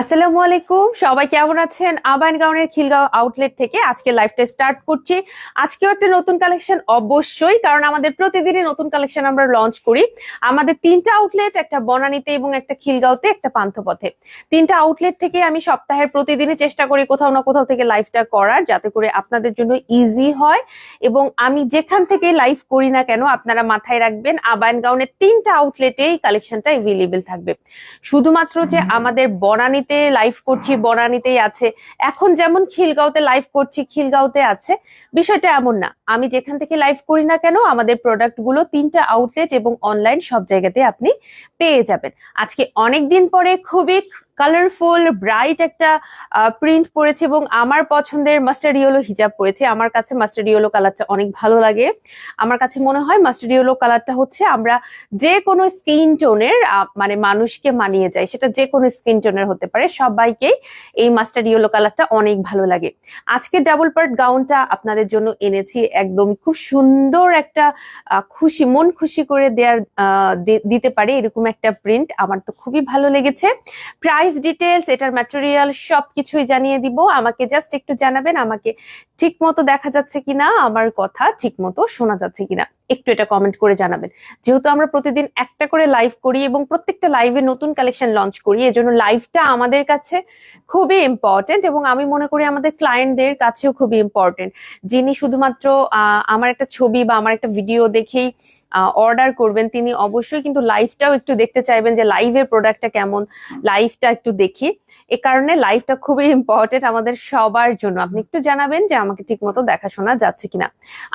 আসসালামু আলাইকুম। সবাই কেমন আছেন? আবাইন গাউনের খিলগাঁও আউটলেট থেকে আজকে লাইভটা স্টার্ট করছি। আজকেও একটা নতুন কালেকশন অবশ্যই কারণ আমাদের প্রতিদিনই নতুন কালেকশন আমরা লঞ্চ করি। আমাদের তিনটা আউটলেট একটা বনানীতে এবং একটা খিলগাঁওতে একটা পান্থপথে। তিনটা আউটলেট থেকে আমি সপ্তাহের প্রতিদিনই চেষ্টা করি কোথাও না কোথাও থেকে লাইভটা করার যাতে করে আপনাদের জন্য ইজি হয়। এবং আমি যেখান থেকে লাইভ করি না কেন আপনারা মাথায় রাখবেন আবাইন গাউনের তিনটা আউটলেটে এই কালেকশনটা এভেলেবেল থাকবে। শুধুমাত্র যে আমাদের বনানীতে লাইভ করছি, বনানীতেই আছে। এখন যেমন খিলগাঁওতে লাইভ করছি, খিলগাঁওতে আছে। বিষয়টা এমন না। আমি যেখান থেকে লাইভ করি না কেন, আমাদের প্রোডাক্টগুলো তিনটা আউটলেট এবং অনলাইন সব জায়গাতে আপনি পেয়ে যাবেন। আজকে অনেক দিন পরে খুবই কালারফুল ব্রাইট একটা প্রিন্ট পরেছে এবং আমার পছন্দের মাস্টার্ড ইয়েলো হিজাব পরেছে। আমার কাছে মাস্টার্ড ইয়েলো কালারটা অনেক ভালো লাগে। আমার কাছে মনে হয় মাস্টার্ড ইয়েলো কালারটা হচ্ছে আমরা যে কোনো স্কিন টোনের মানে মানুষকে মানিয়ে যায়। সেটা যে কোনো স্কিন টোনের হতে পারে। সবাইকেই এই মাস্টার্ড ইয়েলো কালারটা অনেক ভালো লাগে। আজকে ডাবল পার্ট গাউনটা আপনাদের জন্য এনেছি। একদম খুব সুন্দর একটা খুশি, মন খুশি করে দেওয়ার দিতে পারে এরকম একটা প্রিন্ট আমার তো খুবই ভালো লেগেছে। প্রাইস ডিটেলস এটার ম্যাটেরিয়াল সব কিছুই জানিয়ে দিব। আমাকে জাস্ট একটু জানাবেন, আমাকে ঠিক মতো দেখা যাচ্ছে কিনা, আমার কথা ঠিক মতো শোনা যাচ্ছে কিনা। একটু এটা কমেন্ট করে জানাবেন। যেহেতু আমরা প্রতিদিন একটা করে লাইভ করি এবং প্রত্যেকটা লাইভে নতুন কালেকশন লঞ্চ করি, এজন্য লাইভটা আমাদের কাছে খুবই ইম্পর্টেন্ট এবং আমি মনে করি আমাদের ক্লায়েন্টদের কাছেও খুবই ইম্পর্টেন্ট যিনি শুধুমাত্র আমার একটা ছবি বা আমার একটা ভিডিও দেখেই অর্ডার করবেন, তিনি অবশ্যই কিন্তু লাইভটাও একটু দেখতে চাইবেন যে লাইভের প্রোডাক্টটা কেমন লাইভটা একটু দেখি। এ কারণে লাইভটা খুবই ইম্পর্টেন্ট আমাদের সবার জন্য। আপনি একটু জানাবেন যে আমাকে ঠিকমতো দেখাশোনা যাচ্ছে কিনা।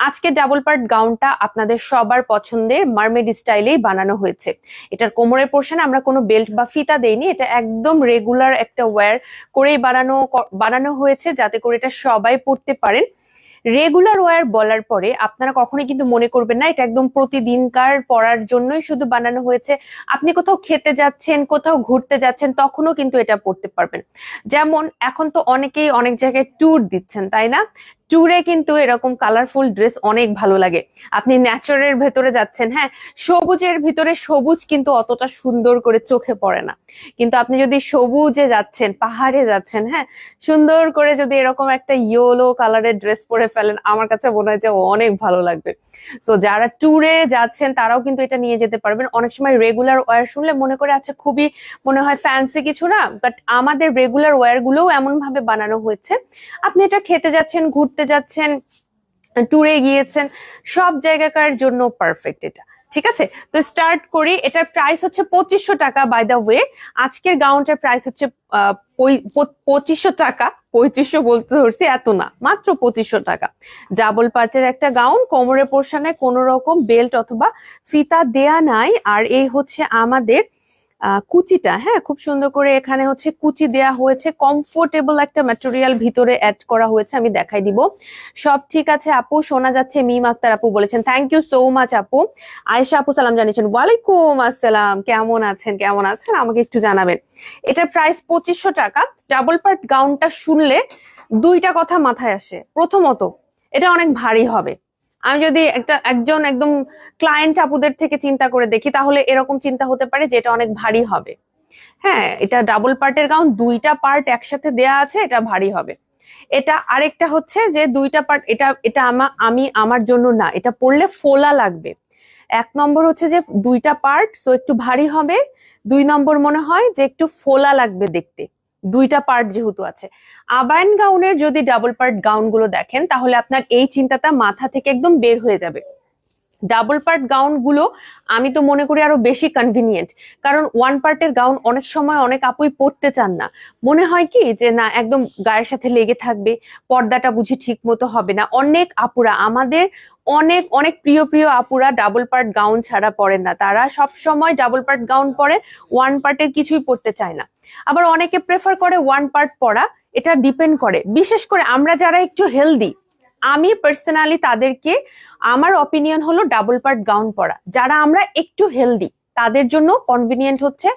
আজকে ডাবল পার্ট গাউনটা আপনাদের সবার পছন্দের মার্মেড স্টাইলেই বানানো হয়েছে। এটার কোমরের পোর্শনে আমরা কোনো বেল্ট বা ফিতা দেইনি, এটা একদম রেগুলার একটা ওয়্যার করেই বানানো বানানো হয়েছে যাতে করে এটা সবাই পড়তে পারেন। রেগুলার ওয়ার বলার পরে আপনারা কখনোই কিন্তু মনে করবেন না, এটা একদম প্রতিদিনকার পড়ার জন্যই শুধু বানানো হয়েছে। আপনি কোথাও খেতে যাচ্ছেন, কোথাও ঘুরতে যাচ্ছেন, তখনও কিন্তু এটা পড়তে পারবেন। যেমন এখন তো অনেকেই অনেক জায়গায় ট্যুর দিচ্ছেন, তাই না? ট্যুরে কিন্তু এরকম কালারফুল ড্রেস অনেক ভালো লাগে। আপনি ন্যাচারের ভেতরে যাচ্ছেন হ্যাঁ সবুজের ভিতরে সবুজ কিন্তু অতটা সুন্দর করে চোখে পড়ে না। কিন্তু আপনি যদি সবুজে যাচ্ছেন, পাহাড়ে যাচ্ছেন হ্যাঁ সুন্দর করে যদি এরকম একটা ইয়েলো কালারের ড্রেস পরে ফেলেন, আমার কাছে মনে হয় যে অনেক ভালো লাগবে। সো যারা ট্যুরে যাচ্ছেন, তারাও কিন্তু এটা নিয়ে যেতে পারবেন। অনেক সময় রেগুলার ওয়্যার শুনলে মনে করে আচ্ছা খুবই মনে হয় ফ্যান্সি কিছু না বাট আমাদের রেগুলার ওয়্যার গুলোও এমন ভাবে বানানো হয়েছে। আপনি এটা খেতে যাচ্ছেন, ঘুরতে যাচ্ছেন ট্যুরে গিয়েছেন, সব জায়গাকার জন্য পারফেক্ট এটা। ঠিক আছে? তো স্টার্ট করি, এটার প্রাইস হচ্ছে পঁচিশশো টাকা বাই দ্য ওয়ে আজকের গাউনটার প্রাইস হচ্ছে পঁচিশশো টাকা, পঁয়ত্রিশশো বলতে ধরছি এত না, মাত্র পঁচিশশো টাকা। ডাবল পার্টের একটা গাউন কোমরের পোর্শনে কোনো রকম বেল্ট অথবা ফিতা দেয়া নাই, আর এই হচ্ছে আমাদের কুচিটা হ্যাঁ খুব সুন্দর করে এখানে হচ্ছে কুচি দেয়া হয়েছে। কমফোর্টেবল একটা ম্যাটেরিয়াল ভিতরে অ্যাড করা হয়েছে, আমি দেখাই দিব। সব ঠিক আছে, আপু, শোনা যাচ্ছে, মিম আক্তার আপু বলেছেন থ্যাংক ইউ সো মাচ আপু। আয়েশা আপু, সালাম জানিয়েছেন, ওয়ালাইকুম আসসালাম, কেমন আছেন কেমন আছেন? আমাকে একটু জানাবেন। এটার প্রাইস পঁচিশশো টাকা ডাবল পার্ট গাউনটা শুনলে দুইটা কথা মাথায় আসে। প্রথমত, এটা অনেক ভারী হবে। আমি যদি একটা, একজন একদম ক্লায়েন্ট আপুদের থেকে চিন্তা করে দেখি, তাহলে এরকম চিন্তা হতে পারে যে এটা অনেক ভারী হবে। হ্যাঁ এটা ডাবল পার্টের গাউন দুইটা পার্ট একসাথে দেয়া আছে, এটা ভারী হবে। এটা আরেকটা হচ্ছে যে দুইটা পার্ট এটা এটা আমা, আমি আমার জন্য না, এটা পড়লে ফোলা লাগবে। এক নম্বর হচ্ছে যে দুইটা পার্ট সো একটু ভারী হবে। দুই নম্বর মনে হয় যে একটু ফোলা লাগবে দেখতে। দুইটা পার্ট যেহেতু আছে। আবায়ন গাউনের যদি ডাবল পার্ট গাউনগুলো দেখেন, তাহলে আপনার এই চিন্তাটা মাথা থেকে একদম বের হয়ে যাবে। ডাবল পার্ট গাউনগুলো আমি তো মনে করি আরও বেশি কনভিনিয়েন্ট কারণ ওয়ান পার্টের গাউন অনেক সময় অনেক আপুই পরতে চান না। মনে হয় কি যে না, একদম গায়ের সাথে লেগে থাকবে, পর্দাটা বুঝি ঠিক মতো হবে না। অনেক আপুরা, আমাদের অনেক অনেক প্রিয় প্রিয় আপুরা ডাবল পার্ট গাউন ছাড়া পরেন না। তারা সব সময় ডাবল পার্ট গাউন পরে ওয়ান পার্টের কিছুই পরতে চায় না। আবার অনেকে প্রেফার করে ওয়ান পার্ট পরা। এটা ডিপেন্ড করে। বিশেষ করে আমরা যারা একটু হেলদি আমি পার্সোনালি তাদেরকে, আমার অপিনিয়ন হলো ডাবল পার্ট গাউন পরা। যারা আমরা একটু হেলদি তাদের জন্য কনভিনিয়েন্ট হচ্ছে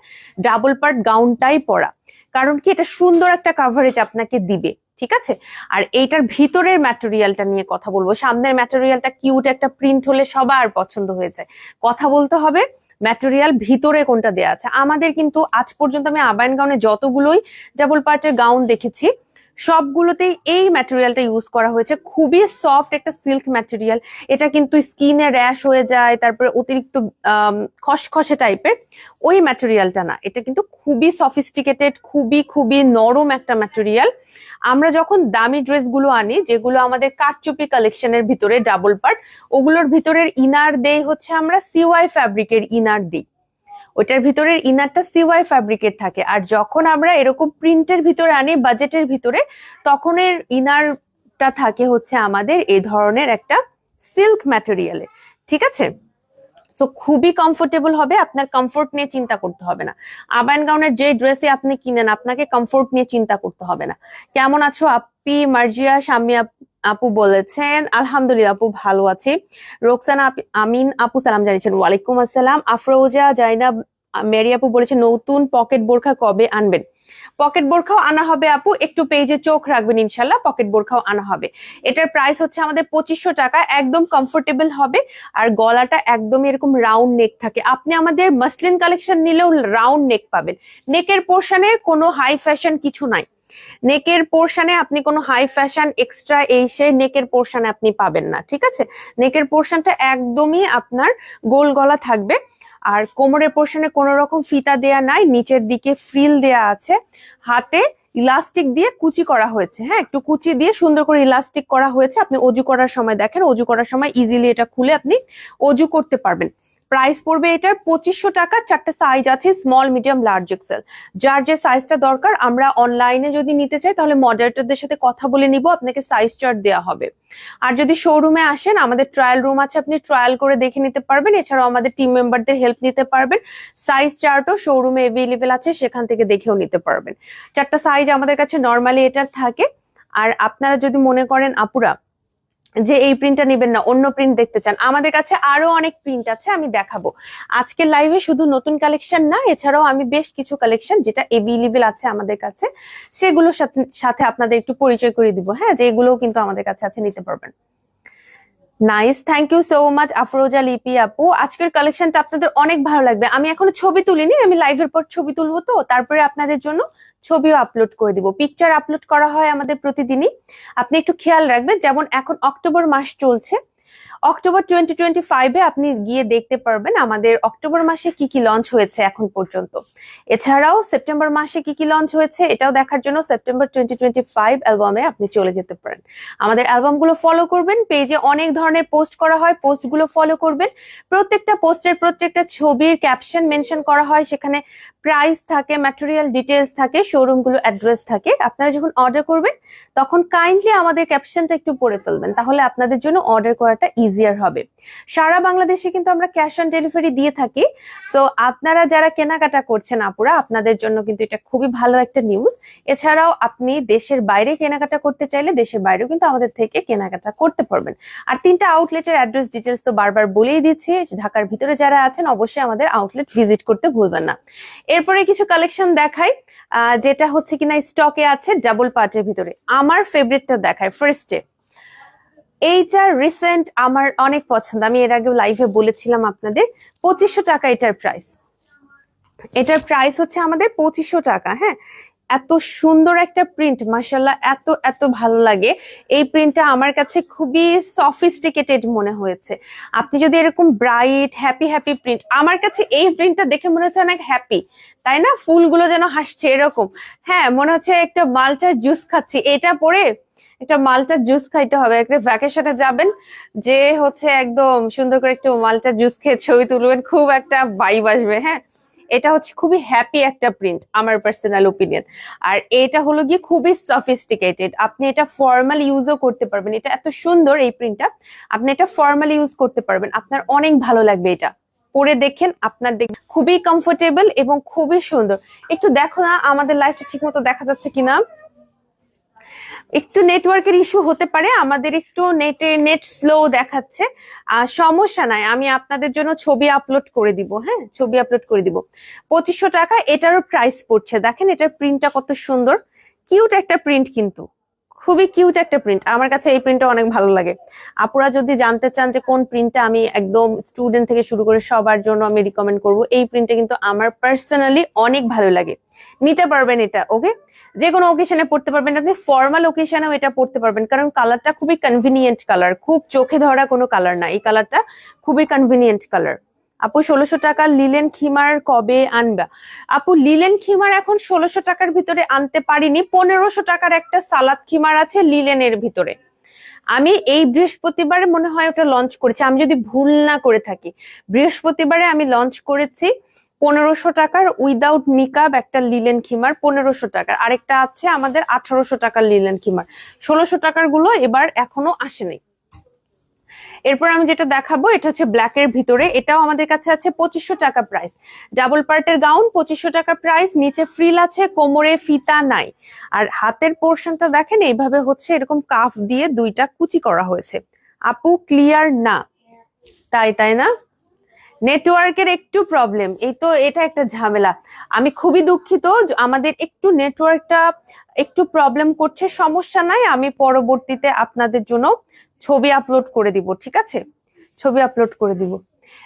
ডাবল পার্ট গাউনটাই পরা। কারণ কি, এটা সুন্দর একটা কাভারেজ আপনাকে দিবে, ঠিক আছে? আর এইটার ভিতরের ম্যাটেরিয়ালটা নিয়ে কথা বলব। সামনের ম্যাটেরিয়ালটা কিউট একটা প্রিন্ট হলে সবার পছন্দ হয়ে যায়। কথা বলতে হবে ম্যাটেরিয়াল ভিতরে কোনটা দেয়া আছে। আমাদের কিন্তু আজ পর্যন্ত আমি আবায়ন গাউনে যতগুলোই ডাবল পার্টের গাউন দেখেছি সবগুলোতেই এই ম্যাটেরিয়ালটা ইউজ করা হয়েছে। খুবই সফট একটা সিল্ক ম্যাটেরিয়াল এটা কিন্তু স্কিনে র্যাশ হয়ে যায়, তারপরে অতিরিক্ত খসখসে টাইপের ওই ম্যাটেরিয়ালটা না। এটা কিন্তু খুবই সফিস্টিকেটেড খুবই খুবই নরম একটা ম্যাটেরিয়াল আমরা যখন দামি ড্রেসগুলো আনি, যেগুলো আমাদের কাটচুপি কালেকশনের ভিতরে ডাবল পার্ট ওগুলোর ভিতরের ইনার দেই হচ্ছে আমরা সিওয়াই ফ্যাব্রিকের ইনার দিই ওটার ভিতরের ইনারটা সিওয়াই ফ্যাব্রিকের থাকে। আর যখন আমরা এরকম প্রিন্টের ভিতরে আনি বাজেটের ভিতরে তখন এর ইনারটা থাকে হচ্ছে আমাদের এই ধরনের একটা সিল্ক ম্যাটেরিয়ালের ঠিক আছে? সো খুবই কমফোর্টেবল হবে, আপনার কমফোর্ট নিয়ে চিন্তা করতে হবে না। আবায়ন গাউনের যে ড্রেসই আপনি কিনেন, আপনাকে কমফোর্ট নিয়ে চিন্তা করতে হবে না। কেমন আছো? আপি, মার্জিয়া শাম্মী আপ- বলেছেন আলহামদুলিল্লাহ আপু ভালো আছি। রোকসানা আমিন আপু সালাম জানিয়েছেন ওয়ালাইকুম আসসালাম। আফরোজা জাইনাব আহ, মেরি আপু বলেছেন নতুন পকেট বোরখা কবে আনবেন? পকেট বোরখাও আনা হবে আপু। একটু পেজে চোখ রাখবেন ইনশাল্লাহ পকেট বোরখাও আনা হবে। এটার প্রাইস হচ্ছে আমাদের পঁচিশশো টাকা একদম কমফোর্টেবল হবে। আর গলাটা একদম এরকম রাউন্ড নেক থাকে। আপনি আমাদের মাসলিন কালেকশন নিলেও রাউন্ড নেক পাবেন। নেকের পোর্শনে কোনো হাই ফ্যাশন কিছু নাই। নেকের পোর্শনে আপনি কোনো হাই ফ্যাশন এক্সট্রা এই সে নেকের পোর্শনে আপনি পাবেন না, ঠিক আছে? নেকের পোর্শনটা একদমই আপনার গোল গলা থাকবে। আর কোমরের পোর্শনে কোনো রকম ফিতা দেয়া নাই, নিচের দিকে ফ্রিল দেয়া আছে। হাতে ইলাস্টিক দিয়ে কুচি করা হয়েছে হ্যাঁ? একটু কুচি দিয়ে সুন্দর করে ইলাস্টিক করা হয়েছে। আপনি অজু করার সময় দেখেন, অজু করার সময় ইজিলি এটা খুলে আপনি অজু করতে পারবেন। প্রাইস পড়বে এটার পঁচিশশো টাকা। চারটে সাইজ আছে স্মল মিডিয়াম লার্জ এক্সেল যার যে সাইজটা দরকার, আমরা অনলাইনে যদি নিতে চাই, তাহলে মডারেটরদের সাথে কথা বলে নিব, আপনাকে সাইজ চার্ট দেওয়া হবে। আর যদি শোরুমে আসেন, আমাদের ট্রায়াল রুম আছে, আপনি ট্রায়াল করে দেখে নিতে পারবেন। এছাড়াও আমাদের টিম মেম্বারদের হেল্প নিতে পারবেন। সাইজ চার্টও শোরুমে অ্যাভেলেবেল আছে, সেখান থেকে দেখেও নিতে পারবেন। চারটা সাইজ আমাদের কাছে নর্মালি এটার থাকে। আর আপনারা যদি মনে করেন, আপুরা যে এই প্রিন্টটা নেবেন না, অন্য প্রিন্ট দেখতে চান। আমাদের কাছে আরও অনেক প্রিন্ট আছে, আমি দেখাবো। আজকের লাইভে শুধু নতুন কালেকশন না, এছাড়াও আমি বেশ কিছু কালেকশন যেটা এভেলেবেল আছে আমাদের কাছে, সেগুলোর সাথে সাথে আপনাদের একটু পরিচয় করে দিব হ্যাঁ? যে এগুলোও কিন্তু আমাদের কাছে আছে, নিতে পারবেন। Nice thank you so much Afroza Lipi আপু। আজকের কালেকশনটা আপনাদের অনেক ভালো লাগবে। আমি এখনও ছবি তুলিনি, আমি লাইভের পর ছবি তুলবো তো, তারপরে আপনাদের জন্য ছবিও আপলোড করে দিব। পিকচার আপলোড করা হয় আমাদের প্রতিদিনই। আপনি একটু খেয়াল রাখবেন, যেমন এখন অক্টোবর মাস চলছে অক্টোবর টোয়েন্টি টোয়েন্টি ফাইভে আপনি গিয়ে দেখতে পারবেন আমাদের অক্টোবর মাসে কি কি লঞ্চ হয়েছে এখন পর্যন্ত। এছাড়াও সেপ্টেম্বর মাসে কি কি লঞ্চ হয়েছে এটাও দেখার জন্য সেপ্টেম্বর টোয়েন্টি টোয়েন্টি ফাইভ অ্যালবামে আপনি চলে যেতে পারেন। আমাদের অ্যালবামগুলো ফলো করবেন পেজে অনেক ধরনের পোস্ট করা হয় পোস্টগুলো ফলো করবেন। প্রত্যেকটা পোস্টের প্রত্যেকটা ছবির ক্যাপশন মেনশন করা হয়, সেখানে প্রাইস থাকে ম্যাটেরিয়াল ডিটেলস থাকে শোরুমগুলো অ্যাড্রেস থাকে। আপনারা যখন অর্ডার করবেন, তখন কাইন্ডলি আমাদের ক্যাপশনটা একটু পড়ে ফেলবেন। তাহলে আপনাদের জন্য অর্ডার করাটা ইজিয়ার হবে। সারা বাংলাদেশে কিন্তু আমরা ক্যাশ অন ডেলিভারি দিয়ে থাকি। তো আপনারা যারা কেনাকাটা করছেন আপুরা, আপনাদের জন্য কিন্তু এটা খুবই ভালো একটা নিউজ এছাড়াও আপনি দেশের বাইরে কেনাকাটা করতে চাইলে দেশের বাইরেও কিন্তু আমাদের থেকে কেনাকাটা করতে পারবেন। আর তিনটা আউটলেটের অ্যাড্রেস ডিটেলস তো বারবার বলেই দিচ্ছি। ঢাকার ভিতরে যারা আছেন, অবশ্যই আমাদের আউটলেট ভিজিট করতে ভুলবেন না। এরপরে কিছু কালেকশন দেখাই। যেটা হচ্ছে কিনা স্টকে আছে ডাবল পার্টের ভিতরে। আমার ফেভারিটটা দেখায় ফার্স্টে এইটা রিসেন্ট আমার অনেক পছন্দ। আমি এর আগে লাইভে বলেছিলাম আপনাদের, পঁচিশশো টাকা এটার প্রাইস এটার প্রাইস হচ্ছে আমাদের পঁচিশশো টাকা হ্যাঁ? এত সুন্দর একটা প্রিন্ট মাসাল্লাহ এত এত ভালো লাগে। এই প্রিন্টটা আমার কাছে খুবই সফিস্টিকেটেড মনে হয়েছে। আপনি যদি এরকম ব্রাইট হ্যাপি হ্যাপি প্রিন্ট আমার কাছে এই প্রিন্টটা দেখে মনে হচ্ছে অনেক হ্যাপি তাই না? ফুলগুলো যেন হাসছে এরকম। হ্যাঁ মনে হচ্ছে একটা মালটার জুস খাচ্ছি। এটা পরে একটা মালটার জুস খাইতে হবে। একটা ভ্যাকেশনে যাবেন, যে হচ্ছে একদম সুন্দর করে একটু মালটার জুস খেয়ে ছবি তুলবেন, খুব একটা ভাইব আসবে হ্যাঁ? এটা হচ্ছে খুবই হ্যাপি একটা প্রিন্ট আমার পার্সোনাল ওপিনিয়ন আর এটা হলো গিয়ে খুবই সফিস্টিকেটেড আপনি এটা ফর্মাল ইউজও করতে পারবেন। এটা এত সুন্দর এই প্রিন্টটা আপনি এটা ফর্মাল ইউজ করতে পারবেন। আপনার অনেক ভালো লাগবে এটা। পরে দেখেন, আপনার দেখ, খুবই কমফোর্টেবল এবং খুবই সুন্দর। একটু দেখো না, আমাদের লাইফটা ঠিক মতো দেখা যাচ্ছে কিনা? একটু নেটওয়ার্কের ইস্যু হতে পারে, আমাদের একটু নেটে নেট স্লো দেখাচ্ছে। সমস্যা নাই, আমি আপনাদের জন্য ছবি আপলোড করে দিব হ্যাঁ? ছবি আপলোড করে দিব। পঁচিশশো টাকা, এটারও প্রাইস পড়ছে। দেখেন, এটার প্রিন্টটা কত সুন্দর। কিউট একটা প্রিন্ট কিন্তু। খুবই কিউট একটা প্রিন্ট আমার কাছে এই প্রিন্টটা অনেক ভালো লাগে। আপুরা যদি জানতে চান যে কোন প্রিন্টটা আমি একদম স্টুডেন্ট থেকে শুরু করে সবার জন্য আমি রিকমেন্ড করব, এই প্রিন্টটা কিন্তু আমার পার্সোনালি অনেক ভালো লাগে। নিতে পারবেন এটা ওকে যে কোনো ওকেশনে পড়তে পারবেন। আপনি ফর্মাল ওকেশনেও এটা পড়তে পারবেন, কারণ কালারটা খুবই কনভিনিয়েন্ট কালার খুব চোখে ধরা কোনো কালার না। এই কালারটা খুবই কনভিনিয়েন্ট কালার আপু ষোলোশো টাকা লিলেন খিমার কবে আনবা? আপু, লিলেন খিমার এখন ষোলোশো টাকার ভিতরে আনতে পারিনি, পনেরোশো টাকার একটা সালাদ খিমার আছে লিলেনের ভিতরে। আমি এই বৃহস্পতিবারে মনে হয় ওটা লঞ্চ করেছি, আমি যদি ভুল না করে থাকি। বৃহস্পতিবারে আমি লঞ্চ করেছি পনেরোশো টাকার উইদাউট নিকাব একটা লিলেন খিমার, পনেরোশো টাকার। আরেকটা আছে আমাদের আঠারোশো টাকার লিলেন খিমার। ষোলোশো টাকারগুলো এবার এখনও আসেনি। এরপর আমি যেটা দেখাবো, এটা হচ্ছে ব্ল্যাক এর ভিতরে। এটাও আমাদের কাছে আছে পঁচিশশো টাকা প্রাইস ডাবল পার্টের গাউন পঁচিশশো টাকা প্রাইস নিচে ফ্রিল আছে, কোমরে ফিতা নাই। আর হাতের পোর্শনটা দেখেন, এইভাবে হচ্ছে এরকম কাফ দিয়ে দুইটা কুচি করা হয়েছে। আপু ক্লিয়ার না। তাই তাই না? নেটওয়ার্কের একটু প্রবলেম এই তো এটা একটা ঝামেলা। আমি খুবই দুঃখিত আমাদের একটু নেটওয়ার্কটা একটু প্রবলেম করছে, সমস্যা নাই, আমি পরবর্তীতে আপনাদের জন্য ছবি আপলোড করে দিব, ঠিক আছে? ছবি আপলোড করে দিব।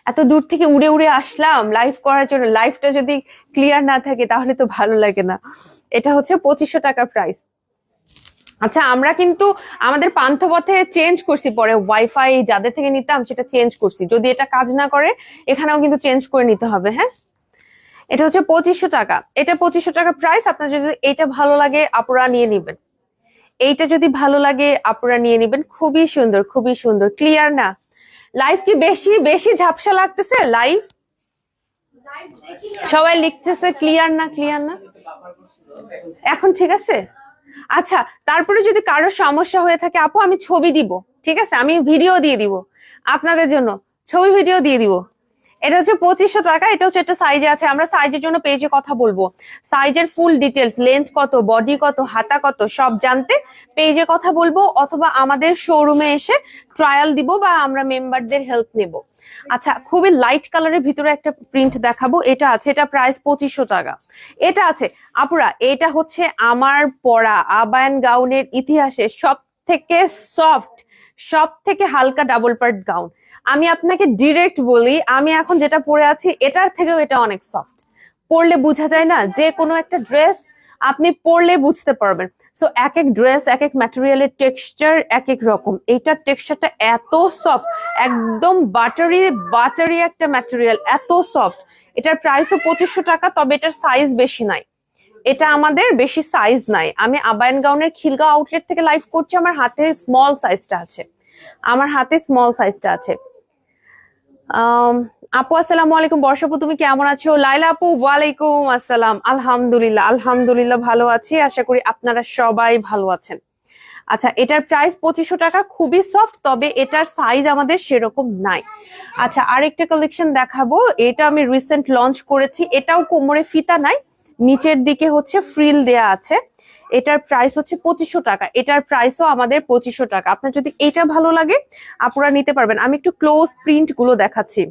এত দূর থেকে উড়ে উড়ে আসলাম লাইভ করার জন্য। লাইভটা যদি ক্লিয়ার না থাকে, তাহলে তো ভালো লাগে না। এটা হচ্ছে পঁচিশশো টাকা প্রাইস আচ্ছা আমরা কিন্তু আমাদের পান্থপথে চেঞ্জ করছি পরে ওয়াইফাই যাদের থেকে নিতাম সেটা চেঞ্জ করছি। যদি এটা কাজ না করে, এখানেও কিন্তু চেঞ্জ করে নিতে হবে হ্যাঁ? এটা হচ্ছে পঁচিশশো টাকা। এটা পঁচিশশো টাকা প্রাইস আপনার যদি এটা ভালো লাগে, আপুরা নিয়ে নিবেন। এইটা যদি ভালো লাগে, আপুরা নিয়ে নিবেন। খুবই সুন্দর খুবই সুন্দর। ক্লিয়ার না? লাইভ কি বেশি বেশি ঝাপসা লাগতেছে? লাইভ সবাই লিখতেছে ক্লিয়ার না ক্লিয়ার না? এখন ঠিক আছে? আচ্ছা তারপরে যদি কারও সমস্যা হয়ে থাকে, আপু, আমি ছবি দিব, ঠিক আছে? আমি ভিডিও দিয়ে দিব আপনাদের জন্য, ছবি ভিডিও দিয়ে দিব। এটা হচ্ছে পঁচিশশো টাকা, এটা হচ্ছে একটা সাইজে আছে। আমরা সাইজের জন্য পেজে কথা বলব। সাইজের ফুল ডিটেলস লেন্থ কত বডি কত, হাতা কত, সব জানতে পেজে কথা বলব, অথবা আমাদের শোরুমে এসে ট্রায়াল দিব বা আমরা মেম্বারদের হেল্প নেব। আচ্ছা খুবই লাইট কালারের ভিতরে একটা প্রিন্ট দেখাবো। এটা আছে, এটা প্রাইস পঁচিশশো টাকা। এটা আছে, আপুরা, এটা হচ্ছে আমার পরা, আবায়ান গাউনের ইতিহাসে সব থেকে সফট সব থেকে হালকা ডাবল পার্ট গাউন আমি আপনাকে ডিরেক্ট বলি, আমি এখন যেটা পরে আছি, এটার থেকেও এটা অনেক সফট পরলে বোঝা যায় না, যে কোনো একটা ড্রেস আপনি পরলে বুঝতে পারবেন। সো এক এক ড্রেস এক এক ম্যাটেরিয়ালের টেক্সচার এক এক রকম। এইটার টেক্সচারটা এত সফট একদম বাটারি বাটারি একটা ম্যাটেরিয়াল এত সফট এটার প্রাইসও পঁচিশশো টাকা, তবে এটার সাইজ বেশি নাই। এটা আমাদের বেশি সাইজ নাই। আমি আবায়ন গাউনের খিলগাঁও আউটলেট থেকে লাইভ করছি, আমার হাতে স্মল সাইজটা আছে। আমার হাতে স্মল সাইজটা আছে। আপু, আসসালামু আলাইকুম। বর্ষাপু, তুমি কেমন আছো? লাইলা আপু, ওয়ালাইকুম আসসালাম। আলহামদুলিল্লাহ আলহামদুলিল্লাহ ভালো আছি। আশা করি আপনারা সবাই ভালো আছেন। আচ্ছা এটার প্রাইস পঁচিশশো টাকা, খুবই সফট তবে এটার সাইজ আমাদের সেরকম নাই। আচ্ছা আরেকটা কালেকশন দেখাবো। এটা আমি রিসেন্ট লঞ্চ করেছি। এটাও কোমরে ফিতা নাই, নিচের দিকে হচ্ছে ফ্রিল দেয়া আছে। এটার প্রাইস হচ্ছে পঁচিশশো টাকা। এটার প্রাইসও আমাদের পঁচিশশো টাকা। আপনার যদি এটা ভালো লাগে আপনারা নিতে পারবেন। আমি একটু ক্লোজ প্রিন্টগুলো দেখাচ্ছি।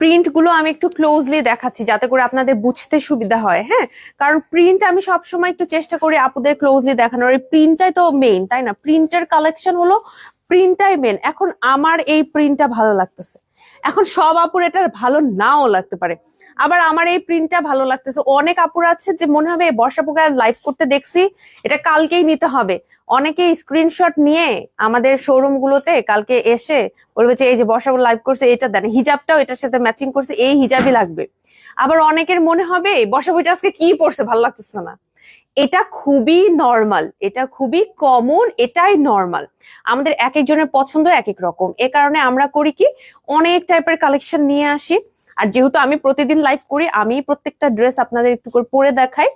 প্রিন্টগুলো আমি একটু ক্লোজলি দেখাচ্ছি, যাতে করে আপনাদের বুঝতে সুবিধা হয় হ্যাঁ? কারণ প্রিন্ট আমি সবসময় একটু চেষ্টা করি আপুদের ক্লোজলি দেখানোর। এই প্রিন্টটাই তো মেইন তাই না? প্রিন্টের কালেকশন হলো প্রিন্টটাই মেন এখন আমার এই প্রিন্টটা ভালো লাগতেছে। এখন সব আপুর এটা ভালো নাও লাগতে পারে। আবার আমার এই প্রিন্টটা ভালো লাগতেছে। অনেক আপুর আছে যে মনে হবে বর্ষা পোকা লাইভ করতে দেখছি, এটা কালকেই নিতে হবে। অনেকেই স্ক্রিনশট নিয়ে আমাদের শোরুম গুলোতে কালকে এসে বলবে যে, এই যে বর্ষা লাইভ করছে, এটা দেন। হিজাবটাও এটার সাথে ম্যাচিং করছে, এই হিজাবই লাগবে। আবার অনেকের মনে হবে বর্ষা বইটা আজকে কি পড়ছে? ভালো লাগতেছে না। এটা খুবই নর্মাল এটা খুবই কমন এটাই নর্মাল আমাদের এক একজনের পছন্দ এক এক রকম। এ কারণে আমরা করি কি, অনেক টাইপের কালেকশন নিয়ে আসি। আর যেহেতু আমি প্রতিদিন লাইভ করি, আমি প্রত্যেকটা ড্রেস আপনাদের একটু করে পরে দেখাই।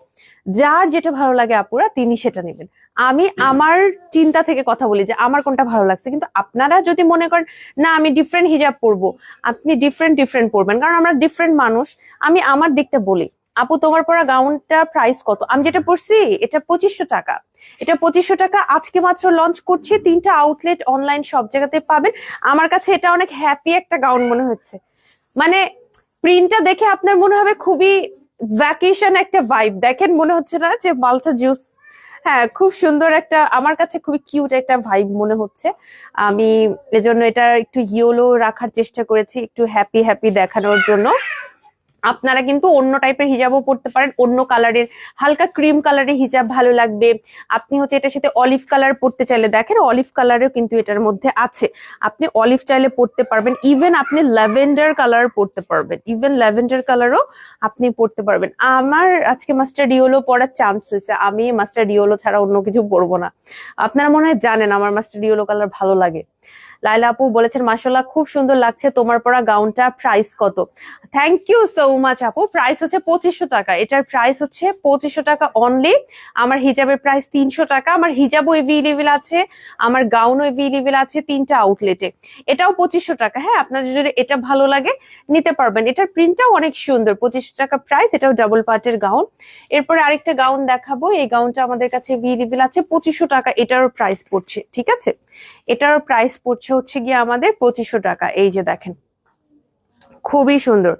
যার যেটা ভালো লাগে আপুরা, তিনি সেটা নেবেন। আমি আমার চিন্তা থেকে কথা বলি যে, আমার কোনটা ভালো লাগছে? কিন্তু আপনারা যদি মনে করেন, না, আমি ডিফারেন্ট হিজাব পরবো। আপনি ডিফারেন্ট ডিফারেন্ট পরবেন। কারণ আমরা ডিফারেন্ট মানুষ। আমি আমার দিকটা বলি। আপু, তোমার পরা গাউনটা প্রাইস কত? আমি যেটা পড়ছি এটা পঁচিশশো টাকা। এটা পঁচিশশো টাকা, আজকে মাত্র লঞ্চ করছি, তিনটা আউটলেট অনলাইন সব জায়গাতে পাবেন। আমার কাছে এটা অনেক হ্যাপি একটা গাউন মনে হচ্ছে। মানে প্রিন্টটা দেখে আপনার মনে হবে খুবই ভ্যাকেশন একটা ভাইব দেখেন, মনে হচ্ছে না যে মালটা জুস হ্যাঁ খুব সুন্দর একটা, আমার কাছে খুবই কিউট একটা ভাইব মনে হচ্ছে। আমি এজন্য এটা একটু ইয়েলো রাখার চেষ্টা করেছি, একটু হ্যাপি হ্যাপি দেখানোর জন্য। আপনারা কিন্তু অন্য টাইপের হিজাবও পড়তে পারেন, অন্য কালারের হালকা ক্রিম কালারের হিজাব ভালো লাগবে। আপনি হচ্ছে এটার সাথে অলিভ কালার পড়তে চাইলে দেখেন অলিভ কালারও কিন্তু এটার মধ্যে আছে। আপনি অলিভ চাইলে পড়তে পারবেন ইভেন আপনি ল্যাভেন্ডার কালার পড়তে পারবেন। ইভেন ল্যাভেন্ডার কালারও আপনি পড়তে পারবেন। আমার আজকে মাস্টার ইয়েলো পড়ার চান্স হয়েছে। আমি মাস্টার ইয়েলো ছাড়া অন্য কিছু পরবো না। আপনারা মনে হয় জানেন আমার মাস্টার ইয়েলো কালার ভালো লাগে। লাইলা আপু বলেছেন মাসাল্লাহ খুব সুন্দর লাগছে তোমার পরা গাউনটা। প্রাইস কত? থ্যাংক ইউ সো মাচ আপু। প্রাইস হচ্ছে পঁচিশশো টাকা। এটার প্রাইস হচ্ছে পঁচিশশো টাকা অনলি আমার হিজাবের প্রাইস তিনশো টাকা। আমার হিজাবও এভেলেবেল আছে। আমার গাউনও এভেলেবেল আছে তিনটা আউটলেটে এটাও পঁচিশশো টাকা। হ্যাঁ আপনাদের যদি এটা ভালো লাগে, নিতে পারবেন। এটার প্রিন্টটাও অনেক সুন্দর। পঁচিশশো টাকা প্রাইস এটাও ডাবল পার্টের গাউন। এরপরে আরেকটা গাউন দেখাবো। এই গাউনটা আমাদের কাছে এভেলেবেল আছে পঁচিশশো টাকা। এটারও প্রাইস পড়ছে। ঠিক আছে? এটারও প্রাইস পড়ছে হচ্ছে গিয়ে আমাদের পঁচিশশো টাকা। এই যে দেখেন খুবই সুন্দর।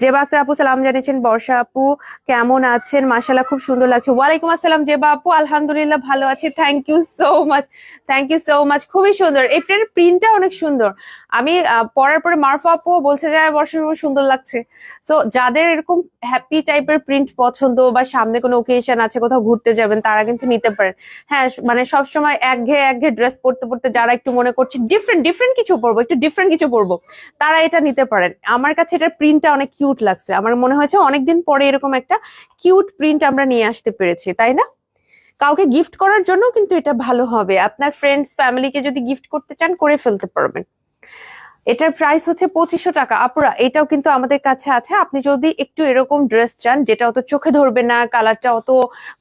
জেবা আক্তার আপু, সালাম জানিয়েছেন বর্ষা আপু। কেমন আছেন? মাশাল্লাহ খুব সুন্দর লাগছে। ওয়ালাইকুম আসসালাম জেবা আপু। আলহামদুলিল্লাহ ভালো আছি। Thank you so much thank you so much খুবই সুন্দর। এটার প্রিন্টটা অনেক সুন্দর। আমি পরার পরে মারফা আপু বলছে যে বর্ষা সুন্দর লাগছে। সো যাদের এরকম হ্যাপি টাইপের প্রিন্ট পছন্দ বা সামনে কোনো ওকেশন আছে, কোথাও ঘুরতে যাবেন, তারা কিন্তু নিতে পারেন। হ্যাঁ মানে সবসময় একঘেয়ে একঘেয়ে ড্রেস পরতে পরতে যারা একটু মনে করছে ডিফারেন্ট ডিফারেন্ট কিছু পরবো, একটু ডিফারেন্ট কিছু পরবো, তারা এটা নিতে পারেন। আমার কাছে এটার প্রিন্টটা অনেক কিউট লাগছে। আমার মনে হয়েছে অনেকদিন পরে এরকম একটা কিউট প্রিন্ট আমরা নিয়ে আসতে পেরেছি, তাই না? কাউকে গিফট করার জন্য কিন্তু এটা ভালো হবে। আপনার ফ্রেন্ডস ফ্যামিলিকে যদি গিফট করতে চান, করে ফেলতে পারবেন। এটার প্রাইস হচ্ছে পঁচিশশো টাকা। আপুরা, এটাও কিন্তু আমাদের কাছে আছে। আপনি যদি একটু এরকম ড্রেস চান, যেটা অত চোখে ধরবে না কালারটা অত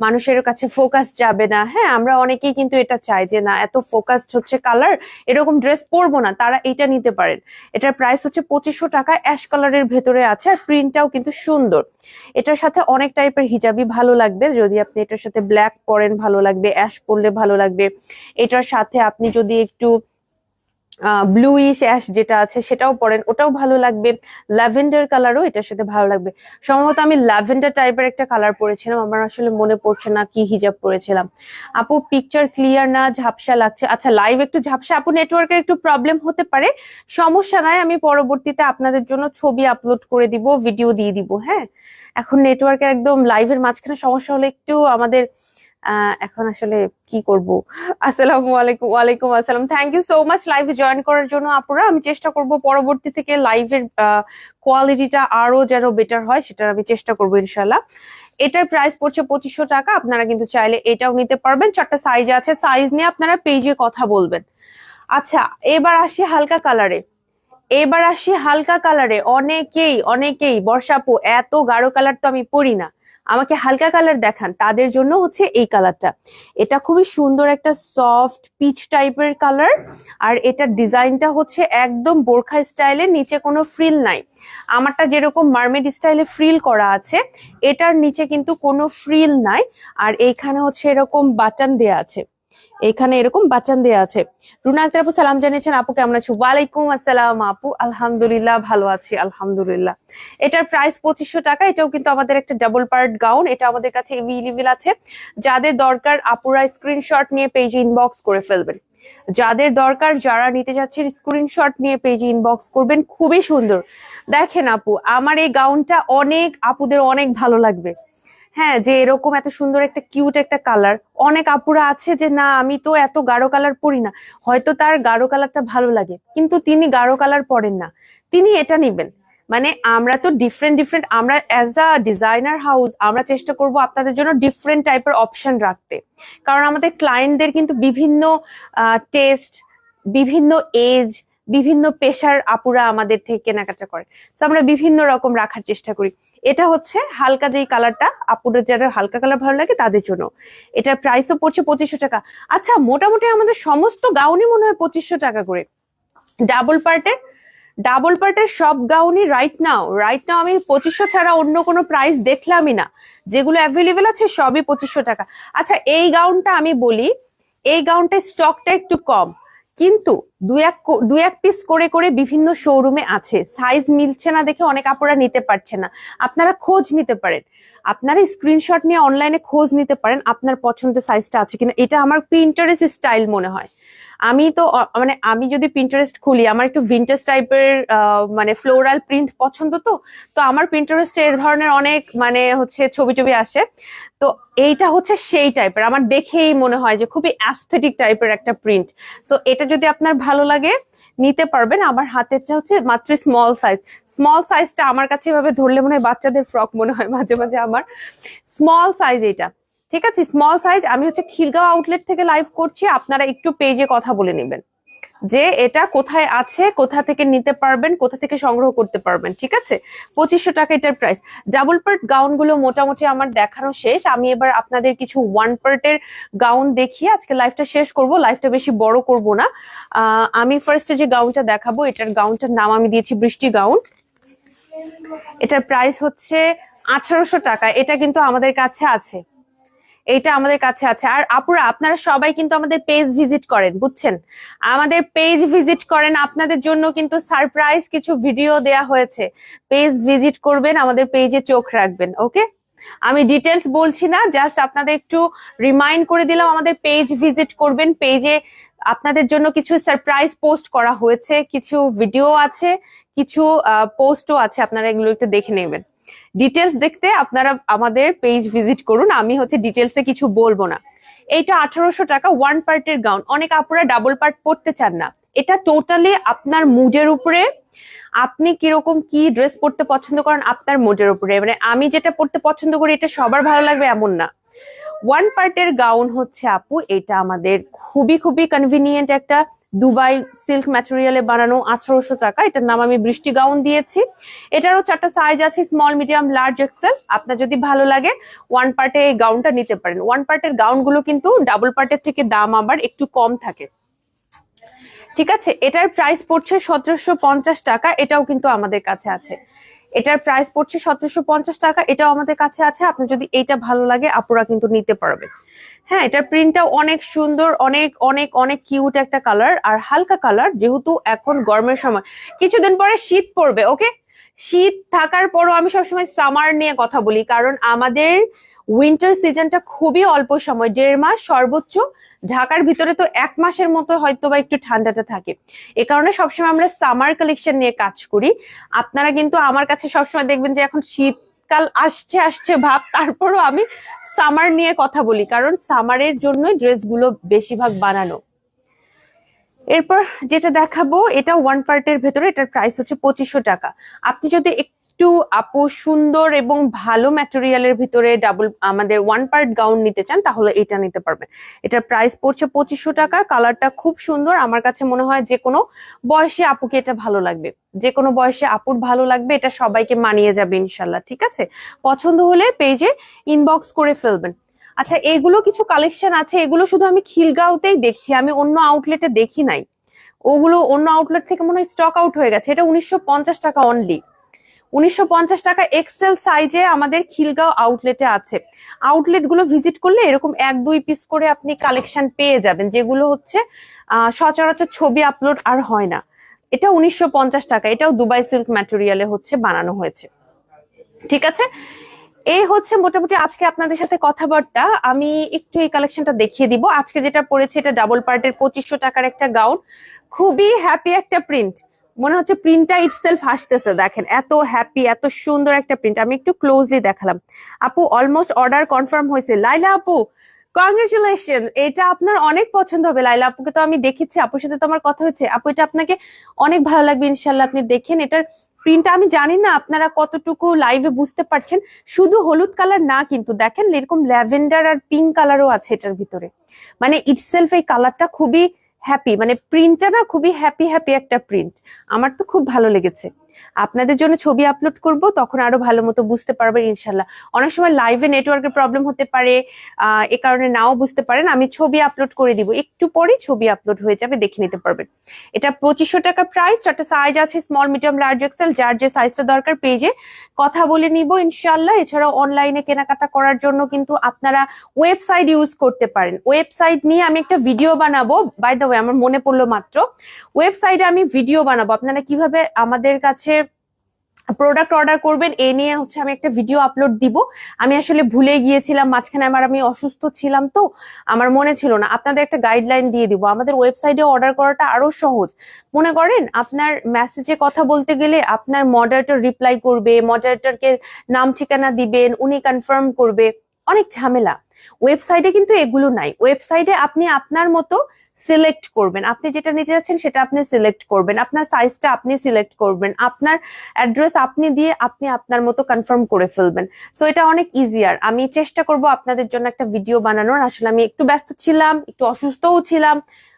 মানুষের কাছে ফোকাস যাবে না হ্যাঁ আমরা অনেকেই কিন্তু এটা চাই যে, না, এত ফোকাসড হচ্ছে কালার এরকম ড্রেস পরবো না। তারা এটা নিতে পারেন। এটার প্রাইস হচ্ছে পঁচিশশো টাকা অ্যাশ কালারের ভেতরে আছে আর প্রিন্টটাও কিন্তু সুন্দর। এটার সাথে অনেক টাইপের হিজাবি ভালো লাগবে। যদি আপনি এটার সাথে ব্ল্যাক পরেন, ভালো লাগবে অ্যাশ পরলে ভালো লাগবে। এটার সাথে আপনি যদি একটু ব্লুইশ অ্যাশ যেটা আছে সেটাও পরেন, ওটাও ভালো লাগবে। ল্যাভেন্ডার কালারও এটার সাথে ভালো লাগবে। সম্ভবত আমি ল্যাভেন্ডার টাইপের একটা কালার পরেছিলাম, আমার আসলে মনে পড়ছে না কি হিজাব পরেছিলাম। আপু পিকচার ক্লিয়ার না, ঝাপসা লাগছে। আচ্ছা লাইভ একটু ঝাপসা। আপু নেটওয়ার্কের একটু প্রবলেম হতে পারে, সমস্যা নাই, আমি পরবর্তীতে আপনাদের জন্য ছবি আপলোড করে দিব ভিডিও দিয়ে দিব হ্যাঁ? এখন নেটওয়ার্কের একদম লাইভের মাঝখানে সমস্যা হলে একটু আমাদের এখন আসলে কি করব? আসসালামু আলাইকুম, ওয়ালাইকুম আসসালাম। থ্যাংক ইউ সো মাচ লাইভে জয়েন করার জন্য আপুরা। আমি চেষ্টা করব পরবর্তী থেকে লাইভের কোয়ালিটিটা আরও যেন বেটার হয় সেটার আমি চেষ্টা করব ইনশাল্লাহ এটার প্রাইস পড়ছে পঁচিশশো টাকা। আপনারা কিন্তু চাইলে এটাও নিতে পারবেন। চারটা সাইজ আছে। সাইজ নিয়ে আপনারা পেজে কথা বলবেন। আচ্ছা এবার আসি হালকা কালারে এবার আসি হালকা কালারে অনেকেই অনেকেই বর্ষাপু এত গাঢ় কালার তো আমি পরি না। আমাকে হালকা কালার দেখান, তাদের জন্য হচ্ছে এই কালারটা এটা খুবই সুন্দর একটা সফট পিচ টাইপের কালার আর এটার ডিজাইনটা হচ্ছে একদম বোরখা স্টাইলে নিচে কোনো ফ্রিল নাই। আমারটা যেরকম মার্মেড স্টাইলে ফ্রিল করা আছে, এটার নিচে কিন্তু কোনো ফ্রিল নাই, আর এইখানে হচ্ছে এরকম বাটন দেয়া আছে। এখানে এরকম বাচ্চান দেয়া আছে। রুনা আক্তার আপু, সালাম জানিয়েছেন, আপু, কেমন আছো? ওয়ালাইকুম আসসালাম, আপু। আলহামদুলিল্লাহ, ভালো আছি, আলহামদুলিল্লাহ। এটার প্রাইস পঁচিশশো টাকা, এটাও কিন্তু আমাদের একটা ডাবল পার্ট গাউন এটা আমাদের কাছে এভেলেবেল আছে। যাদের দরকার, আপুরা স্ক্রিনশট নিয়ে পেজে ইনবক্স করে ফেলবেন। যাদের দরকার, যারা নিতে যাচ্ছেন স্ক্রিনশট নিয়ে পেজে ইনবক্স করবেন। খুবই সুন্দর। দেখেন আপু, আমার এই গাউনটা অনেক, আপুদের অনেক ভালো লাগবে। হ্যাঁ যে এরকম এত সুন্দর একটা কিউট একটা কালার অনেক আপুরা আছে যে, না, আমি তো এত গাঢ় কালার পরি না। হয়তো তার গাঢ় কালারটা ভালো লাগে, কিন্তু তিনি গাঢ় কালার পরেন না। তিনি এটা নিবেন। মানে আমরা তো ডিফারেন্ট ডিফারেন্ট আমরা অ্যাজ আ ডিজাইনার হাউস আমরা চেষ্টা করব আপনাদের জন্য ডিফারেন্ট টাইপের অপশন রাখতে। কারণ আমাদের ক্লায়েন্টদের কিন্তু বিভিন্ন টেস্ট বিভিন্ন এজ বিভিন্ন পেশার আপুরা আমাদের থেকে কেনাকাটা করে। তো আমরা বিভিন্ন রকম রাখার চেষ্টা করি। এটা হচ্ছে হালকা যেই কালারটা আপুদের যারা হালকা কালার ভালো লাগে তাদের জন্য। এটার প্রাইসও পড়ছে পঁচিশশো টাকা। আচ্ছা মোটামুটি আমাদের সমস্ত গাউনই মনে হয় পঁচিশশো টাকা করে। ডাবল পার্টের ডাবল পার্টের সব গাউনই রাইট নাও রাইট নাও আমি পঁচিশশো ছাড়া অন্য কোনো প্রাইস দেখলামই না। যেগুলো অ্যাভেলেবেল আছে সবই পঁচিশশো টাকা। আচ্ছা এই গাউনটা আমি বলি, এই গাউনটার স্টকটা একটু কম। কিন্তু দু এক দু এক পিস করে করে বিভিন্ন শোরুমে আছে। সাইজ মিলছে না দেখে অনেক আপুরা নিতে পারছে না। আপনারা খোঁজ নিতে পারেন। আপনারা স্ক্রিনশট নিয়ে অনলাইনে খোঁজ নিতে পারেন আপনার পছন্দের সাইজটা আছে কিনা। এটা আমার প্রিন্টারেস্ট স্টাইল মনে হয়। আমি তো মানে আমি যদি প্রিন্টারেস্ট খুলি, আমার একটু ভিন্টেজ টাইপের মানে ফ্লোরাল প্রিন্ট পছন্দ তো তো আমার প্রিন্টারেস্টে এর ধরনের অনেক মানে হচ্ছে ছবি টবি আসে। তো এইটা হচ্ছে সেই টাইপের আমার দেখেই মনে হয় যে খুবই অ্যাস্থেটিক টাইপের একটা প্রিন্ট সো এটা যদি আপনার ভালো লাগে, নিতে পারবেন। আমার হাতেরটা হচ্ছে মাত্র স্মল সাইজ স্মল সাইজটা আমার কাছে এভাবে ধরলে মনে হয় বাচ্চাদের ফ্রক মনে হয় মাঝে মাঝে আমার। স্মল সাইজ এটা ঠিক আছে? স্মল সাইজ আমি হচ্ছে খিলগাঁও আউটলেট থেকে লাইভ করছি, আপনারা একটু পেজে কথা বলে নেবেন। যে এটা কোথায় আছে, কোথা থেকে নিতে পারবেন, কোথা থেকে সংগ্রহ করতে পারবেন, ঠিক আছে? পঁচিশশো টাকা এটার প্রাইস ডাবল পার্ট গাউনগুলো মোটামুটি আমার দেখানো শেষ। আমি এবার আপনাদের কিছু ওয়ান পার্টের গাউন দেখিয়ে আজকে লাইফটা শেষ করব। লাইফটা বেশি বড় করব না। আমি ফার্স্টে যে গাউনটা দেখাবো, এটার গাউনটার নাম আমি দিয়েছি বৃষ্টি গাউন এটার প্রাইস হচ্ছে আঠারোশো টাকা। এটা কিন্তু আমাদের কাছে আছে। এইটা আমাদের কাছে আছে। আর আপুরা, আপনারা সবাই কিন্তু আমাদের পেজ ভিজিট করেন, বুঝছেন? আমাদের পেজ ভিজিট করেন, আপনাদের জন্য কিন্তু সারপ্রাইজ কিছু ভিডিও দেয়া হয়েছে। পেজ ভিজিট করবেন, আমাদের পেজে চোখ রাখবেন ওকে আমি ডিটেলস বলছি না জাস্ট আপনাদের একটু রিমাইন্ড করে দিলাম, আমাদের পেজ ভিজিট করবেন। পেজে আপনাদের জন্য কিছু সারপ্রাইজ পোস্ট করা হয়েছে, কিছু ভিডিও আছে, কিছু পোস্টও আছে, আপনারা এগুলো একটু দেখে নেবেন। ডিটেলস দেখতে আপনারা আমাদের পেজ ভিজিট করুন, আমি হচ্ছে ডিটেলসে কিছু বলব না। এইটা আঠারোশো টাকা ওয়ান পার্টের গাউন অনেক আপুরা ডাবল পার্ট পরতে চান না। এটা টোটালি আপনার মুডের উপরে, আপনি কীরকম কি ড্রেস পরতে পছন্দ করেন আপনার মুডের উপরে। মানে আমি যেটা পরতে পছন্দ করি, এটা সবার ভালো লাগবে এমন না। ওয়ান পার্টের গাউন হচ্ছে আপু, এটা আমাদের খুবই খুবই কনভিনিয়েন্ট একটা দুবাই সিল্ক ম্যাটেরিয়ালে বানানো আঠারোশো টাকা। এটার নাম আমি বৃষ্টি গাউন দিয়েছি। এটারও চারটা সাইজ আছে স্মল মিডিয়াম লার্জ এক্সেল আপনার যদি ভালো লাগে ওয়ান পার্টে এই গাউনটা নিতে পারেন। ওয়ান পার্টের গাউনগুলো কিন্তু ডাবল পার্টের থেকে দাম আবার একটু কম থাকে। ঠিক আছে? এটার প্রাইস পড়ছে সতেরোশো পঞ্চাশ টাকা। এটাও কিন্তু আমাদের কাছে আছে। এটার প্রাইস পড়ছে সতেরোশো পঞ্চাশ টাকা। এটাও আমাদের কাছে আছে। আপনার যদি এইটা ভালো লাগে, আপুরা কিন্তু নিতে পারবেন হ্যাঁ এটার প্রিন্টটাও অনেক সুন্দর, অনেক অনেক অনেক কিউট একটা কালার আর হালকা কালার যেহেতু এখন গরমের সময়। কিছুদিন পরে শীত পড়বে ওকে শীত থাকার পরও আমি সবসময় সামার নিয়ে কথা বলি, কারণ আমাদের উইন্টার সিজনটা খুবই অল্প সময়, দেড় মাস সর্বোচ্চ। ঢাকার ভিতরে তো এক মাসের মতো হয়তো বা একটু ঠান্ডাটা থাকে। এ কারণে সবসময় আমরা সামার কালেকশন নিয়ে কাজ করি। আপনারা কিন্তু আমার কাছে সবসময় দেখবেন যে এখন শীতকাল আসছে আসছে ভাব। তারপরও আমি সামার নিয়ে কথা বলি, কারণ সামারের জন্যই ড্রেসগুলো বেশিরভাগ বানানো। এরপর যেটা দেখাবো, এটা ওয়ান পার্টের ভেতরে, এটার প্রাইস হচ্ছে পঁচিশশো টাকা। আপনি যদি একটু আপু সুন্দর এবং ভালো ম্যাটেরিয়ালের ভিতরে ডাবল আমাদের ওয়ান পার্ট গাউন নিতে চান, তাহলে এটা নিতে পারবেন। এটার প্রাইস পড়ছে পঁচিশশো টাকা কালারটা খুব সুন্দর। আমার কাছে মনে হয় যে কোনো বয়সে আপুকে এটা ভালো লাগবে। যে কোনো বয়সে আপুর ভালো লাগবে, এটা সবাইকে মানিয়ে যাবে ইনশাল্লাহ, ঠিক আছে? পছন্দ হলে পেজে ইনবক্স করে ফেলবেন। আচ্ছা এগুলো কিছু কালেকশন আছে, এগুলো শুধু আমি খিলগাঁওতেই দেখছি, আমি অন্য আউটলেটে দেখি নাই। ওগুলো অন্য আউটলেট থেকে মনে হয় স্টক আউট হয়ে গেছে, এটা উনিশশো পঞ্চাশ টাকা অনলি উনিশশো পঞ্চাশ টাকা এক্সেল সাইজে আমাদের খিলগাঁও আউটলেটে আছে। আউটলেটগুলো ভিজিট করলে এরকম এক, দুই পিস করে আপনি কালেকশন পেয়ে যাবেন, যেগুলো হচ্ছে সচরাচর ছবি আপলোড আর হয় না। এটা উনিশশো পঞ্চাশ টাকা, এটাও দুবাই সিল্ক ম্যাটেরিয়ালে হচ্ছে বানানো হয়েছে। ঠিক আছে? এই হচ্ছে মোটামুটি আজকে আপনাদের সাথে কথাবার্তা। আমি একটু এই কালেকশনটা দেখিয়ে দিব। আজকে যেটা পড়েছে, এটা ডাবল পার্টের পঁচিশশো টাকার একটা গাউন খুবই হ্যাপি একটা প্রিন্ট মনে হচ্ছে প্রিন্টটা ইটসেলফ হাসতেছে দেখেন। এত হ্যাপি এত সুন্দর একটা প্রিন্ট আমি একটু ক্লোজলি দেখালাম। আপু অলমোস্ট অর্ডার কনফার্ম হয়েছে। লাইলা আপু কংগ্রেচুলেশন এটা আপনার অনেক পছন্দ হবে। লাইলা আপুকে তো আমি দেখেছি। আপুর সাথে তো আমার কথা হয়েছে। আপু, এটা আপনাকে অনেক ভালো লাগবে ইনশাল্লাহ আপনি দেখেন। এটার প্রিন্টটা আমি জানি না আপনারা কতটুকু লাইভে বুঝতে পারছেন। শুধু হলুদ কালার না কিন্তু, দেখেন, এরকম ল্যাভেন্ডার আর পিঙ্ক কালারও আছে এটার ভিতরে। মানে ইটসেলফ এই কালারটা খুবই হ্যাপি মানে প্রিন্টটা না খুবই হ্যাপি হ্যাপি একটা প্রিন্ট আমার তো খুব ভালো লেগেছে। আপনাদের জন্য ছবি আপলোড করব, তখন আরও ভালো মতো বুঝতে পারবেন ইনশাল্লাহ। অনেক সময় লাইভে নেটওয়ার্কের প্রবলেম হতে পারে এ কারণে নাও বুঝতে পারেন। আমি ছবি আপলোড করে দিব, একটু পরে ছবি আপলোড হয়ে যাবে, দেখে নিতে পারবেন। এটা পঁচিশশো টাকা প্রাইস চারটা সাইজ আছে স্মল মিডিয়াম লার্জ এক্সেল যার যে সাইজটা দরকার পেজে কথা বলে নিব ইনশাল্লাহ, এছাড়াও অনলাইনে কেনাকাটা করার জন্য কিন্তু আপনারা ওয়েবসাইট ইউজ করতে পারেন। ওয়েবসাইট নিয়ে আমি একটা ভিডিও বানাবো বাই দ্য ওয়ে আমার মনে পড়ল মাত্র। ওয়েবসাইটে আমি ভিডিও বানাবো। আপনারা কীভাবে আমাদের কাছে প্রোডাক্ট অর্ডার করবেন, এ নিয়ে হচ্ছে আমি একটা ভিডিও আপলোড দিব। আমি আসলে ভুলে গিয়েছিলাম, মাঝখানে আমার আমি অসুস্থ ছিলাম তো, আমার মনে ছিল না। আপনাদের একটা গাইডলাইন দিয়ে দিব। আমাদের ওয়েবসাইটে অর্ডার করাটা আরও সহজ। মনে করেন, আপনার মেসেজে কথা বলতে গেলে আপনার মডারেটর রিপ্লাই করবে মডারেটরকে নাম ঠিকানা দিবেন, উনি কনফার্ম করবে। অনেক ঝামেলা। ওয়েবসাইটে কিন্তু এগুলো নাই। ওয়েবসাইটে আপনি আপনার মতো সিলেক্ট করবেন। আপনি যেটা নিতে যাচ্ছেন সেটা আপনি সিলেক্ট করবেন। আপনার সাইজটা আপনি সিলেক্ট করবেন। আপনার অ্যাড্রেস আপনি দিয়ে আপনি আপনার মতো কনফার্ম করে ফেলবেন। সো এটা অনেক ইজিয়ার আমি চেষ্টা করব আপনাদের জন্য একটা ভিডিও বানানোর। আসলে আমি একটু ব্যস্ত ছিলাম, একটু অসুস্থও ছিলাম,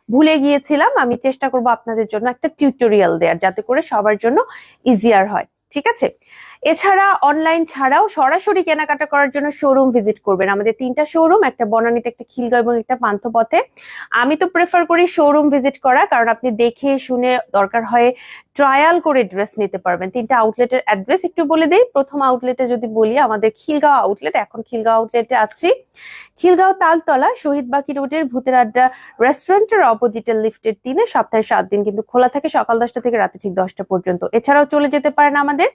ভুলে গিয়েছিলাম। আমি চেষ্টা করব আপনাদের জন্য একটা টিউটোরিয়াল দেওয়ার, যাতে করে সবার জন্য ইজিয়ার হয়। ঠিক আছে? এছাড়া অনলাইন ছাড়াও সরাসরি কেনাকাটা করার জন্য শোরুম ভিজিট করবেন। আমাদের তিনটা শোরুম একটা বনানীতে, একটা খিলগাঁও এবং একটা পান্থপথে। আমি তো প্রেফার করি শোরুম ভিজিট করা, কারণ আপনি দেখে শুনে দরকার হয় ট্রায়াল করে ড্রেস নিতে পারবেন। তিনটা আউটলেটের অ্যাড্রেস একটু বলে দেই। প্রথম আউটলেটে যদি বলি, আমাদের খিলগাঁও আউটলেট এখন খিলগাঁও আউটলেটে আছি। খিলগাঁও তালতলা, শহীদ বাকি রোডের ভূতের আড্ডা রেস্টুরেন্টের অপোজিটের লিফটের দিনে সপ্তাহে সাত দিন, কিন্তু খোলা থাকে সকাল দশটা থেকে রাতে ঠিক দশটা পর্যন্ত। এছাড়াও চলে যেতে পারেন আমাদের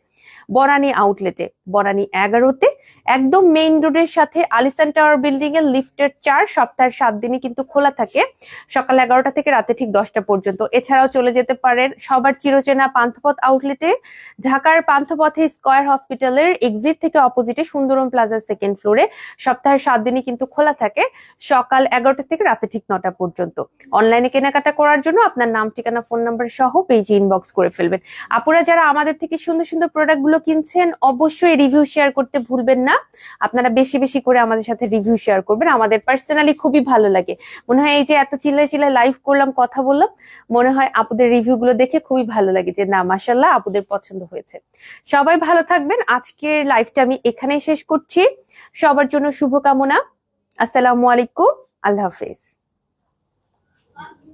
বনানী আউটলেটে বনানী এগারোতে একদম মেইন রোডের সাথে আলিসান টাওয়ার বিল্ডিং এর লিফটের চার, সপ্তাহের সাত দিনই কিন্তু খোলা থাকে। সকাল এগারোটা থেকে রাতে ঠিক দশটা পর্যন্ত। এছাড়াও চলে যেতে পারেন সবার চিরচেনা পান্থপথ আউটলেটে ঢাকার পান্থপথে স্কয়ার হসপিটালের এক্সিট থেকে অপোজিটে সুন্দরম প্লাজার সেকেন্ড ফ্লোরে সপ্তাহের সাত দিনই কিন্তু খোলা থাকে, সকাল এগারোটা থেকে রাতে ঠিক নটা পর্যন্ত। অনলাইনে কেনাকাটা করার জন্য আপনার নাম, ঠিকানা ফোন নাম্বার সহ পেজে ইনবক্স করে ফেলবেন। আপুরা যারা আমাদের থেকে সুন্দর সুন্দর প্রোডাক্টগুলো কিনছেন অবশ্যই রিভিউ শেয়ার করতে ভুলবেন না। আপনারা বেশি বেশি করে আমাদের সাথে রিভিউ শেয়ার করবেন। আমাদের পার্সোনালি খুবই ভালো লাগে। মনে হয় এই যে এত চিল্লায় চিল্লায় লাইভ করলাম, কথা বললাম, মনে হয় আপুদের রিভিউ গুলো দেখে খুবই ভালো লাগে যে, না মাসাল্লাহ আপুদের পছন্দ হয়েছে। সবাই ভালো থাকবেন। আজকের লাইভটা আমি এখানেই শেষ করছি। সবার জন্য শুভকামনা। আসসালামু আলাইকুম। আল্লাহ হাফেজ।